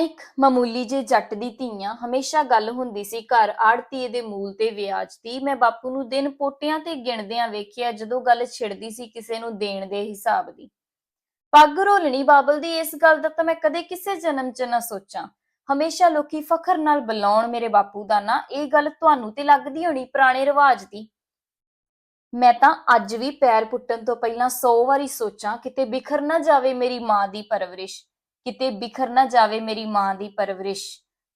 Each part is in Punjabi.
ਇੱਕ ਮਾਮੂਲੀ ਜੇ ਜੱਟ ਦੀ ਧੀਆਂ ਹਮੇਸ਼ਾ ਗੱਲ ਹੁੰਦੀ ਸੀ, ਘਰ ਆੜਤੀਏ ਦੇ ਮੂਲ ਤੇ ਵਿਆਜ ਦੀ। ਮੈਂ ਬਾਪੂ ਨੂੰ ਦਿਨ ਪੋਟਿਆਂ ਤੇ ਗਿਣਦਿਆਂ ਵੇਖਿਆ ਜਦੋਂ ਗੱਲ ਛਿੜਦੀ ਸੀ ਕਿਸੇ ਨੂੰ ਦੇਣ ਦੇ ਹਿਸਾਬ ਦੀ। ਪੱਗ ਰੋਲਣੀ ਬਾਬਲ ਦੀ, ਇਸ ਗੱਲ ਦਾ ਤਾਂ ਮੈਂ ਕਦੇ ਕਿਸੇ ਜਨਮ 'ਚ ਨਾ ਸੋਚਾਂ। ਹਮੇਸ਼ਾ ਲੋਕੀ ਫਖਰ ਨਾਲ ਬੁਲਾਉਣ ਮੇਰੇ ਬਾਪੂ ਦਾ ਨਾਂ, ਇਹ ਗੱਲ ਤੁਹਾਨੂੰ ਤੇ ਲੱਗਦੀ ਹੋਣੀ ਪੁਰਾਣੇ ਰਿਵਾਜ ਦੀ। ਮੈਂ ਤਾਂ ਅੱਜ ਵੀ ਪੈਰ ਪੁੱਟਣ ਤੋਂ ਪਹਿਲਾਂ 100 ਵਾਰੀ ਸੋਚਾਂ, ਕਿਤੇ ਬਿਖਰ ਨਾ ਜਾਵੇ ਮੇਰੀ ਮਾਂ ਦੀ ਪਰਵਰਿਸ਼। ਕਿਤੇ ਬਿਖਰ ਨਾ ਜਾਵੇ ਮੇਰੀ ਮਾਂ ਦੀ ਪਰਵਰਿਸ਼।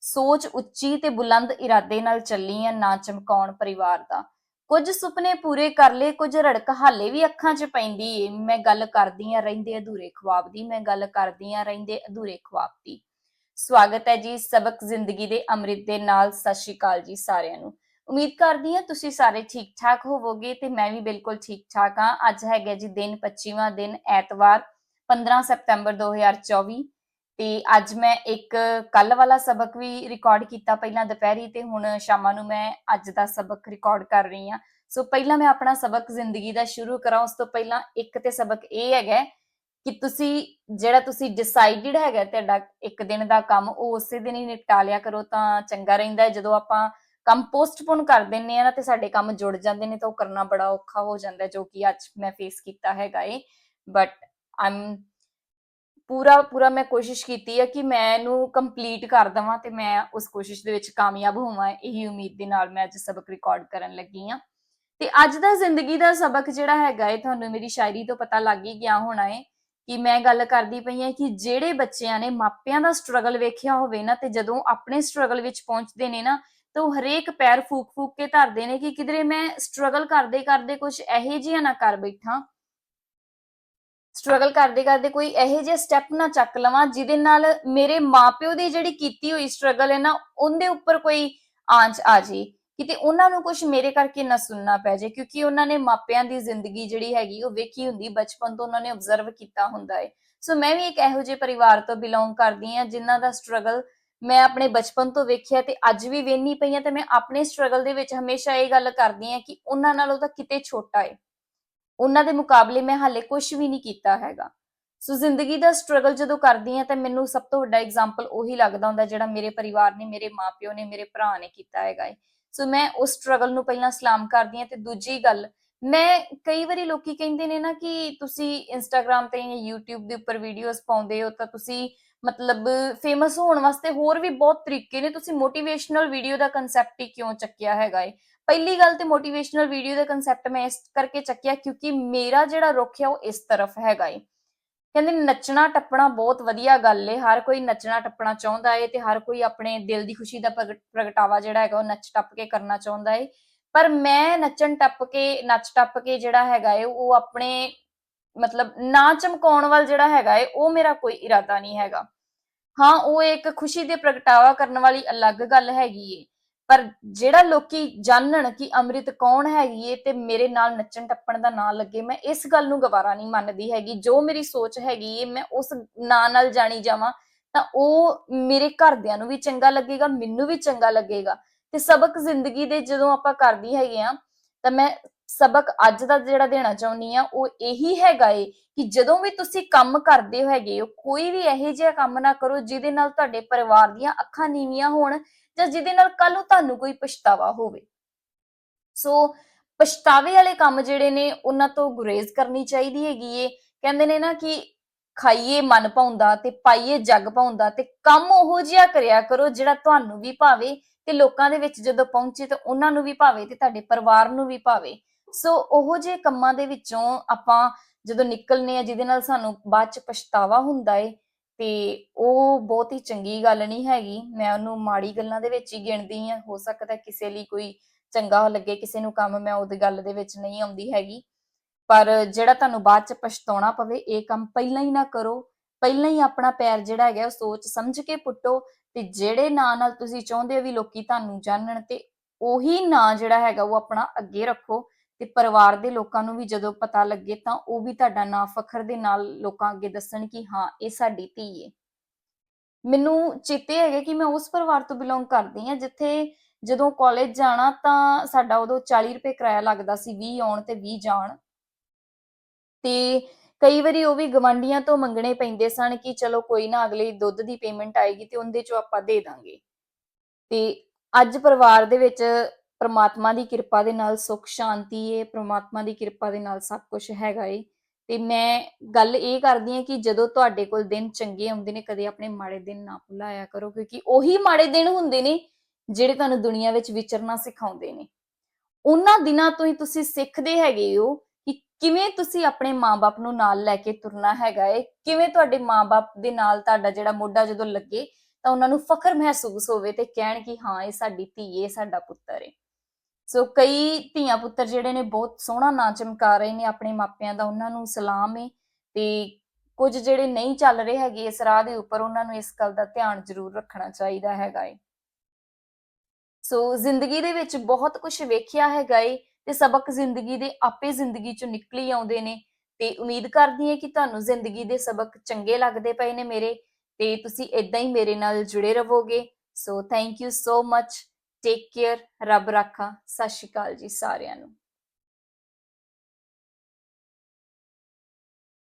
ਸੋਚ ਉੱਚੀ ਤੇ ਬੁਲੰਦ ਇਰਾਦੇ ਨਾਲ ਚੱਲੀ ਆ ਨਾ ਚਮਕਾਉਣ ਪਰਿਵਾਰ ਦਾ। ਕੁਝ ਸੁਪਨੇ ਪੂਰੇ ਕਰ ਲਏ, ਕੁਝ ਰੜਕ ਹਾਲੇ ਵੀ ਅੱਖਾਂ 'ਚ ਪੈਂਦੀ ਏ। ਮੈਂ ਗੱਲ ਕਰਦੀ ਆ ਰਹਿੰਦੇ ਅਧੂਰੇ ਖੁਆਬ ਦੀ, ਮੈਂ ਗੱਲ ਕਰਦੀ ਆ ਰਹਿੰਦੇ ਅਧੂਰੇ ਖੁਆਬ ਦੀ। ਸਵਾਗਤ ਹੈ ਜੀ ਸਬਕ ਜ਼ਿੰਦਗੀ ਦੇ ਅੰਮ੍ਰਿਤ ਦੇ ਨਾਲ। ਸਤਿ ਸ਼੍ਰੀ ਅਕਾਲ ਜੀ ਸਾਰਿਆਂ ਨੂੰ। ਉਮੀਦ ਕਰਦੀ ਹਾਂ ਤੁਸੀਂ ਸਾਰੇ ਠੀਕ ਠਾਕ ਹੋਵੋਗੇ ਤੇ ਮੈਂ ਵੀ ਬਿਲਕੁਲ ਠੀਕ ਠਾਕ ਹਾਂ ਅੱਜ ਹੈਗਾ ਜੀ ਦਿਨ 25ਵਾਂ ਦਿਨ ਐਤਵਾਰ 15 ਸਤੰਬਰ 2024 ਤੇ ਅੱਜ ਮੈਂ ਇੱਕ ਕੱਲ ਵਾਲਾ ਸਬਕ ਵੀ ਰਿਕਾਰਡ ਕੀਤਾ ਪਹਿਲਾਂ ਦੁਪਹਿਰੀ ਤੇ ਹੁਣ ਸ਼ਾਮਾਂ ਨੂੰ ਮੈਂ ਅੱਜ ਦਾ ਸਬਕ ਰਿਕਾਰਡ ਕਰ ਰਹੀ ਹਾਂ। ਸੋ ਪਹਿਲਾਂ ਮੈਂ ਆਪਣਾ ਸਬਕ ਜ਼ਿੰਦਗੀ ਦਾ ਸ਼ੁਰੂ ਕਰਾਂ, ਉਸ ਤੋਂ ਪਹਿਲਾਂ ਇੱਕ ਤੇ ਸਬਕ ਇਹ ਹੈਗਾ ਕਿ ਤੁਸੀਂ, ਜਿਹੜਾ ਤੁਸੀਂ ਡਿਸਾਈਡਡ ਹੈਗਾ ਤੁਹਾਡਾ ਇੱਕ ਦਿਨ ਦਾ ਕੰਮ, ਉਹ ਉਸੇ ਦਿਨ ਹੀ ਨਿਪਟਾ ਲਿਆ ਕਰੋ ਤਾਂ ਚੰਗਾ ਰਹਿੰਦਾ। ਜਦੋਂ ਆਪਾਂ ਕੰਮ ਪੋਸਟਪੋਨ ਕਰ ਦਿੰਨੇ ਆ ਨਾ ਤੇ ਸਾਡੇ ਕੰਮ ਜੁੜ ਜਾਂਦੇ ਨੇ ਤਾਂ ਉਹ ਕਰਨਾ ਬੜਾ ਔਖਾ ਹੋ ਜਾਂਦਾ ਜੋ ਕਿ ਅੱਜ ਮੈਂ ਫੇਸ ਕੀਤਾ ਹੈਗਾ ਏ। ਬਟ ਆਮ ਪੂਰਾ ਪੂਰਾ ਮੈਂ ਕੋਸ਼ਿਸ਼ ਕੀਤੀ ਹੈ ਕਿ ਮੈਂ ਇਹਨੂੰ ਕੰਪਲੀਟ ਕਰ ਦਵਾਂ ਤੇ ਮੈਂ ਉਸ ਕੋਸ਼ਿਸ਼ ਦੇ ਵਿੱਚ ਕਾਮਯਾਬ ਹੋਵਾਂ, ਇਹੀ ਉਮੀਦ ਦੇ ਨਾਲ ਮੈਂ ਅੱਜ ਸਬਕ ਰਿਕਾਰਡ ਕਰਨ ਲੱਗੀ ਆ। ਤੇ ਅੱਜ ਦਾ ਜ਼ਿੰਦਗੀ ਦਾ ਸਬਕ ਜਿਹੜਾ ਹੈਗਾ ਏ, ਤੁਹਾਨੂੰ ਮੇਰੀ ਸ਼ਾਇਰੀ ਤੋਂ ਪਤਾ ਲੱਗ ਹੀ ਗਿਆ ਹੋਣਾ ਏ ਕਿ ਮੈਂ ਗੱਲ ਕਰਦੀ ਪਈ ਆ ਕਿ ਜਿਹੜੇ ਬੱਚਿਆਂ ਨੇ ਮਾਪਿਆਂ ਦਾ ਸਟਰਗਲ ਵੇਖਿਆ ਹੋਵੇ ਨਾ ਤੇ ਜਦੋਂ ਆਪਣੇ ਸਟਰਗਲ ਵਿੱਚ ਪਹੁੰਚਦੇ ਨੇ ਨਾ ਤਾਂ ਉਹ ਹਰੇਕ ਪੈਰ ਫੂਕ ਫੂਕ ਕੇ ਧਰਦੇ ਨੇ ਕਿ ਕਿਧਰੇ ਮੈਂ ਸਟਰਗਲ ਕਰਦੇ ਕਰਦੇ ਕੁਝ ਇਹੋ ਜਿਹਾ ਨਾ ਕਰ ਬੈਠਾਂ। ਸਟਰਗਲ ਕਰਦੇ ਕਰਦੇ ਕੋਈ ਇਹੋ ਜਿਹਾ ਸਟੈਪ ਨਾ ਚੱਕ ਲਵਾਂ ਜਿਹਦੇ ਨਾਲ ਮੇਰੇ ਮਾਪਿਓ ਦੀ ਜਿਹੜੀ ਕੀਤੀ ਹੋਈ ਸਟਰਗਲ ਹੈ ਨਾ, ਉਹਦੇ ਉੱਪਰ ਕੋਈ ਆਂਚ ਆ ਜੇ ਕਿਤੇ ਉਹਨਾਂ ਨੂੰ ਕੁਝ ਮੇਰੇ ਕਰਕੇ ਨਾ ਸੁਣਨਾ ਪੈ ਜੇ ਕਿਉਂਕਿ ਉਹਨਾਂ ਨੇ ਮਾਪਿਆਂ ਦੀ ਜ਼ਿੰਦਗੀ ਜਿਹੜੀ ਹੈਗੀ, ਉਹ ਵੇਖੀ ਹੁੰਦੀ, ਬਚਪਨ ਤੋਂ ਉਹਨਾਂ ਨੇ ਆਬਜ਼ਰਵ ਕੀਤਾ ਹੁੰਦਾ ਹੈ ਸੋ ਮੈਂ ਵੀ ਇੱਕ ਇਹੋ ਜਿਹੇ ਪਰਿਵਾਰ ਤੋਂ ਬਿਲੋਂਗ ਕਰਦੀ ਹਾਂ, ਜਿਨ੍ਹਾਂ ਦਾ ਸਟਰਗਲ ਮੈਂ ਆਪਣੇ ਬਚਪਨ ਤੋਂ ਵੇਖਿਆ ਤੇ ਅੱਜ ਵੀ ਵੇਖਣੀ ਪਈ ਹਾਂ ਤੇ ਮੈਂ ਆਪਣੇ ਸਟਰਗਲ ਦੇ ਵਿੱਚ ਹਮੇਸ਼ਾ ਇਹ ਗੱਲ ਕਰਦੀ ਹਾਂ ਕਿ ਉਹਨਾਂ ਨਾਲੋਂ ਤਾਂ ਕਿਤੇ ਛੋਟਾ ਹੈ ਉਹਨਾਂ ਦੇ ਮੁਕਾਬਲੇ ਮੈਂ ਹਾਲੇ ਕੁਝ ਵੀ ਨਹੀਂ ਕੀਤਾ ਹੈਗਾ। ਸੋ ਜ਼ਿੰਦਗੀ ਦਾ ਸਟਰਗਲ ਜਦੋਂ ਕਰਦੀ ਹਾਂ ਤਾਂ ਮੈਨੂੰ ਸਭ ਤੋਂ ਵੱਡਾ ਐਗਜ਼ਾਮਪਲ ਉਹੀ ਲੱਗਦਾ ਹੁੰਦਾ ਜਿਹੜਾ ਮੇਰੇ ਪਰਿਵਾਰ ਨੇ, ਮੇਰੇ ਮਾਪਿਓ ਨੇ, ਮੇਰੇ ਭਰਾ ਨੇ ਕੀਤਾ ਹੈਗਾ ਹੈ ਸੋ ਮੈਂ ਉਸ ਸਟਰਗਲ ਨੂੰ ਪਹਿਲਾਂ ਸਲਾਮ ਕਰਦੀ ਹਾਂ ਤੇ ਦੂਜੀ ਗੱਲ, ਮੈਂ ਕਈ ਵਾਰੀ ਲੋਕੀ ਕਹਿੰਦੇ ਨੇ ਨਾ ਕਿ ਤੁਸੀਂ ਇੰਸਟਾਗ੍ਰam ਤੇ ਜਾਂ YouTube ਦੇ ਉੱਪਰ ਵੀਡੀਓਜ਼ ਪਾਉਂਦੇ ਹੋ ਤਾਂ ਤੁਸੀਂ ਮਤਲਬ ਫੇਮਸ ਹੋਣ ਵਾਸਤੇ ਹੋਰ ਵੀ ਬਹੁਤ ਤਰੀਕੇ ਨੇ, ਤੁਸੀਂ ਮੋਟੀਵੇਸ਼ਨਲ ਵੀਡੀਓ ਦਾ ਕਨਸੈਪਟ ਹੀ ਕਿਉਂ ਚੱਕਿਆ ਹੈਗਾ ਏ? ਪਹਿਲੀ ਗੱਲ ਤੇ ਮੋਟੀਵੇਸ਼ਨਲ ਵੀਡੀਓ ਦਾ ਕਨਸੈਪਟ ਮੈਂ ਇਸ ਕਰਕੇ ਚੱਕਿਆ ਕਿਉਂਕਿ ਮੇਰਾ ਜਿਹੜਾ ਰੁਖ ਹੈ ਉਹ ਇਸ ਤਰਫ ਹੈਗਾ ਏ। ਕਹਿੰਦੇ ਨੱਚਣਾ ਟੱਪਣਾ ਬਹੁਤ ਵਧੀਆ ਗੱਲ ਏ, ਹਰ ਕੋਈ ਨੱਚਣਾ ਟੱਪਣਾ ਚਾਹੁੰਦਾ ਏ ਤੇ ਹਰ ਕੋਈ ਆਪਣੇ ਦਿਲ ਦੀ ਖੁਸ਼ੀ ਦਾ ਪ੍ਰਗਟ- ਪ੍ਰਗਟਾਵਾ ਜਿਹੜਾ ਹੈਗਾ ਉਹ ਨੱਚ ਟੱਪ ਕੇ ਕਰਨਾ ਚਾਹੁੰਦਾ ਏ। ਪਰ ਮੈਂ ਨੱਚਣ ਟੱਪ ਕੇ, ਨੱਚ ਟੱਪ ਕੇ ਜਿਹੜਾ ਹੈਗਾ ਏ, ਉਹ ਆਪਣੇ ਮਤਲਬ ਨਾ ਚਮਕਾਉਣ ਵੱਲ ਜਿਹੜਾ ਹੈਗਾ ਏ, ਉਹ ਮੇਰਾ ਕੋਈ ਇਰਾਦਾ ਨਹੀਂ ਹੈਗਾ। ਹਾਂ, ਉਹ ਇੱਕ ਖੁਸ਼ੀ ਦੇ ਪ੍ਰਗਟਾਵਾ ਕਰਨ ਵਾਲੀ ਅਲੱਗ ਗੱਲ ਹੈਗੀ ਏ। ਪਰ ਜਿਹੜਾ ਲੋਕੀ ਜਾਣਨ ਕਿ ਅੰਮ੍ਰਿਤ ਕੌਣ ਹੈਗੀ ਏ ਤੇ ਮੇਰੇ ਨਾਲ ਨੱਚਣ ਟੱਪਣ ਦਾ ਨਾਂ ਲੱਗੇ, ਮੈਂ ਇਸ ਗੱਲ ਨੂੰ ਗਵਾਰਾ ਨਹੀਂ ਮੰਨਦੀ ਹੈਗੀ। ਜੋ ਮੇਰੀ ਸੋਚ ਹੈਗੀ ਏ, ਮੈਂ ਉਸ ਨਾਂ ਨਾਲ ਜਾਣੀ ਜਾਵਾਂ, ਤਾਂ ਉਹ ਮੇਰੇ ਘਰਦਿਆਂ ਨੂੰ ਵੀ ਚੰਗਾ ਲੱਗੇਗਾ, ਮੈਨੂੰ ਵੀ ਚੰਗਾ ਲੱਗੇਗਾ। ਤੇ ਸਬਕ ਜ਼ਿੰਦਗੀ ਦੇ ਜਦੋਂ ਆਪਾਂ ਕਰਦੀ ਹੈਗੇ ਆ, ਤਾਂ ਮੈਂ ਸਬਕ ਅੱਜ ਦਾ ਜਿਹੜਾ ਦੇਣਾ ਚਾਹੁੰਦੀ ਆ, ਉਹ ਇਹੀ ਹੈਗਾ ਏ ਕਿ ਜਦੋਂ ਵੀ ਤੁਸੀਂ ਕੰਮ ਕਰਦੇ ਹੈਗੇ ਹੋ ਕੋਈ ਵੀ ਇਹੋ ਜਿਹਾ ਕੰਮ ਨਾ ਕਰੋ, ਜਿਹਦੇ ਨਾਲ ਤੁਹਾਡੇ ਪਰਿਵਾਰ ਦੀਆਂ ਅੱਖਾਂ ਨੀਵੀਆਂ ਹੋਣ ਜਾਂ ਜਿਹਦੇ ਨਾਲ ਕੱਲ ਨੂੰ ਤੁਹਾਨੂੰ ਕੋਈ ਪਛਤਾਵਾ ਹੋਵੇ। ਸੋ ਪਛਤਾਵੇ ਵਾਲੇ ਕੰਮ ਜਿਹੜੇ ਨੇ, ਉਹਨਾਂ ਤੋਂ ਗੁਰੇਜ਼ ਕਰਨੀ ਚਾਹੀਦੀ ਹੈਗੀ ਏ। ਕਹਿੰਦੇ ਨੇ ਨਾ ਕਿ ਖਾਈਏ ਮਨ ਪਾਉਂਦਾ ਤੇ ਪਾਈਏ ਜੱਗ ਪਾਉਂਦਾ ਤੇ ਕੰਮ ਉਹੋ ਜਿਹਾ ਕਰਿਆ ਕਰੋ ਜਿਹੜਾ ਤੁਹਾਨੂੰ ਵੀ ਭਾਵੇ ਤੇ ਲੋਕਾਂ ਦੇ ਵਿੱਚ ਜਦੋਂ ਪਹੁੰਚੇ ਤਾਂ ਉਹਨਾਂ ਨੂੰ ਵੀ ਭਾਵੇ ਤੇ ਤੁਹਾਡੇ ਪਰਿਵਾਰ ਨੂੰ ਵੀ ਭਾਵੇ। ਸੋ ਉਹੋ ਜਿਹੇ ਕੰਮਾਂ ਦੇ ਵਿੱਚੋਂ ਆਪਾਂ ਜਦੋਂ ਨਿਕਲਨੇ ਆ ਜਿਹਦੇ ਨਾਲ ਸਾਨੂੰ ਬਾਅਦ ਚ ਪਛਤਾਵਾ ਹੁੰਦਾ ਏ ਤੇ ਉਹ ਬਹੁਤ ਹੀ ਚੰਗੀ ਗੱਲ ਨਹੀਂ ਹੈਗੀ। ਮੈਂ ਉਹਨੂੰ ਮਾੜੀ ਗੱਲਾਂ ਦੇ ਵਿੱਚ ਹੀ ਗਿਣਦੀ ਆ ਹੋ ਸਕਦਾ ਕਿਸੇ ਲਈ ਕੋਈ ਚੰਗਾ ਲੱਗੇ, ਕਿਸੇ ਨੂੰ ਕੰਮ ਮੈਂ ਉਹਦੀ ਗੱਲ ਦੇ ਵਿੱਚ ਨਹੀਂ ਆਉਂਦੀ ਹੈਗੀ। ਪਰ ਜਿਹੜਾ ਤੁਹਾਨੂੰ ਬਾਅਦ ਚ ਪਛਤਾਉਣਾ ਪਵੇ, ਇਹ ਕੰਮ ਪਹਿਲਾਂ ਹੀ ਨਾ ਕਰੋ। ਪਹਿਲਾਂ ਹੀ ਆਪਣਾ ਪੈਰ ਜਿਹੜਾ ਹੈਗਾ, ਉਹ ਸੋਚ ਸਮਝ ਕੇ ਪੁੱਟੋ ਤੇ ਜਿਹੜੇ ਨਾਂ ਨਾਲ ਤੁਸੀਂ ਚਾਹੁੰਦੇ ਹੋ ਵੀ ਲੋਕੀ ਤੁਹਾਨੂੰ ਜਾਣਨ ਤੇ ਉਹੀ ਨਾਂ ਜਿਹੜਾ ਹੈਗਾ, ਉਹ ਆਪਣਾ ਅੱਗੇ ਰੱਖੋ। ਤੇ ਪਰਿਵਾਰ ਦੇ ਲੋਕਾਂ ਨੂੰ ਵੀ ਜਦੋਂ ਪਤਾ ਲੱਗੇ ਤਾਂ ਉਹ ਵੀ ਤੁਹਾਡਾ ਨਾਂ ਫਖਰ ਦੇ ਨਾਲ ਲੋਕਾਂ ਅੱਗੇ ਦੱਸਣ ਕਿ ਹਾਂ, ਇਹ ਸਾਡੀ ਧੀ ਹੈ ਮੈਨੂੰ ਚੇਤੇ ਹੈਗਾ ਕਿ ਮੈਂ ਉਸ ਪਰਿਵਾਰ ਤੋਂ ਬਿਲੋਂਗ ਕਰਦੀ ਹਾਂ, ਜਿੱਥੇ ਜਦੋਂ ਕਾਲਜ ਜਾਣਾ ਤਾਂ ਸਾਡਾ ਉਦੋਂ 40 ਰੁਪਏ ਕਿਰਾਇਆ ਲੱਗਦਾ ਸੀ 20 ਆਉਣ ਤੇ 20 ਜਾਣ। ਤੇ ਕਈ ਵਾਰੀ ਉਹ ਵੀ ਗਵਾਂਢੀਆਂ ਤੋਂ ਮੰਗਣੇ ਪੈਂਦੇ ਸਨ ਕਿ ਚਲੋ ਕੋਈ ਨਾ ਅਗਲੀ ਦੁੱਧ ਦੀ ਪੇਮੈਂਟ ਆਏਗੀ ਤੇ ਉਹਦੇ ਚੋਂ ਆਪਾਂ ਦੇ ਦਾਂਗੇ। ਤੇ ਅੱਜ ਪਰਿਵਾਰ ਦੇ ਵਿੱਚ ਪ੍ਰਮਾਤਮਾ ਦੀ ਕਿਰਪਾ ਦੇ ਨਾਲ ਸੁੱਖ, ਸ਼ਾਂਤੀ ਏ, ਪ੍ਰਮਾਤਮਾ ਦੀ ਕਿਰਪਾ ਦੇ ਨਾਲ ਸਭ ਕੁਝ ਹੈਗਾ ਏ। ਤੇ ਮੈਂ ਗੱਲ ਇਹ ਕਰਦੀ ਹਾਂ ਕਿ ਜਦੋਂ ਤੁਹਾਡੇ ਕੋਲ ਦਿਨ ਚੰਗੇ ਆਉਂਦੇ ਨੇ, ਕਦੇ ਆਪਣੇ ਮਾੜੇ ਦਿਨ ਨਾ ਭੁਲਾਇਆ ਕਰੋ, ਕਿਉਂਕਿ ਉਹੀ ਮਾੜੇ ਦਿਨ ਹੁੰਦੇ ਨੇ ਜਿਹੜੇ ਤੁਹਾਨੂੰ ਦੁਨੀਆ ਵਿੱਚ ਵਿਚਰਨਾ ਸਿਖਾਉਂਦੇ ਨੇ। ਉਹਨਾਂ ਦਿਨਾਂ ਤੋਂ ਹੀ ਤੁਸੀਂ ਸਿੱਖਦੇ ਹੈਗੇ ਹੋ ਕਿ ਕਿਵੇਂ ਤੁਸੀਂ ਆਪਣੇ ਮਾਪੇ ਨੂੰ ਨਾਲ ਲੈ ਕੇ ਤੁਰਨਾ ਹੈਗਾ ਏ, ਕਿਵੇਂ ਤੁਹਾਡੇ ਮਾਪੇ ਦੇ ਨਾਲ ਤੁਹਾਡਾ ਜਿਹੜਾ ਮੋਢਾ ਜਦੋਂ ਲੱਗੇ ਤਾਂ ਉਹਨਾਂ ਨੂੰ ਫਖਰ ਮਹਿਸੂਸ ਹੋਵੇ ਤੇ ਕਹਿਣ ਕਿ ਹਾਂ, ਇਹ ਸਾਡੀ ਧੀ ਏ ਸਾਡਾ ਪੁੱਤਰ ਏ। ਸੋ ਕਈ ਧੀਆਂ ਪੁੱਤਰ ਜਿਹੜੇ ਨੇ ਬਹੁਤ ਸੋਹਣਾ ਨਾਂ ਚਮਕਾ ਰਹੇ ਨੇ ਆਪਣੇ ਮਾਪਿਆਂ ਦਾ, ਉਹਨਾਂ ਨੂੰ ਸਲਾਮ ਏ ਤੇ ਕੁਝ ਜਿਹੜੇ ਨਹੀਂ ਚੱਲ ਰਹੇ ਹੈਗੇ ਇਸ ਰਾਹ ਦੇ ਉੱਪਰ, ਉਹਨਾਂ ਨੂੰ ਇਸ ਗੱਲ ਦਾ ਧਿਆਨ ਜ਼ਰੂਰ ਰੱਖਣਾ ਚਾਹੀਦਾ ਹੈਗਾ ਏ। ਸੋ ਜ਼ਿੰਦਗੀ ਦੇ ਵਿੱਚ ਬਹੁਤ ਕੁਝ ਵੇਖਿਆ ਹੈਗਾ ਏ ਤੇ ਸਬਕ ਜ਼ਿੰਦਗੀ ਦੇ ਆਪੇ ਜ਼ਿੰਦਗੀ ਚੋਂ ਨਿਕਲੀ ਆਉਂਦੇ ਨੇ ਤੇ ਉਮੀਦ ਕਰਦੀ ਹਾਂ ਕਿ ਤੁਹਾਨੂੰ ਜ਼ਿੰਦਗੀ ਦੇ ਸਬਕ ਚੰਗੇ ਲੱਗਦੇ ਪਏ ਨੇ ਮੇਰੇ ਤੇ ਤੁਸੀਂ ਇਦਾਂ ਹੀ ਮੇਰੇ ਨਾਲ ਜੁੜੇ ਰਹੋਗੇ। So thank you so much take care ਰੱਬ ਰਾਖਾ ਸਤਿ ਸ਼੍ਰੀ ਅਕਾਲ ਜੀ ਸਾਰਿਆਂ ਨੂੰ।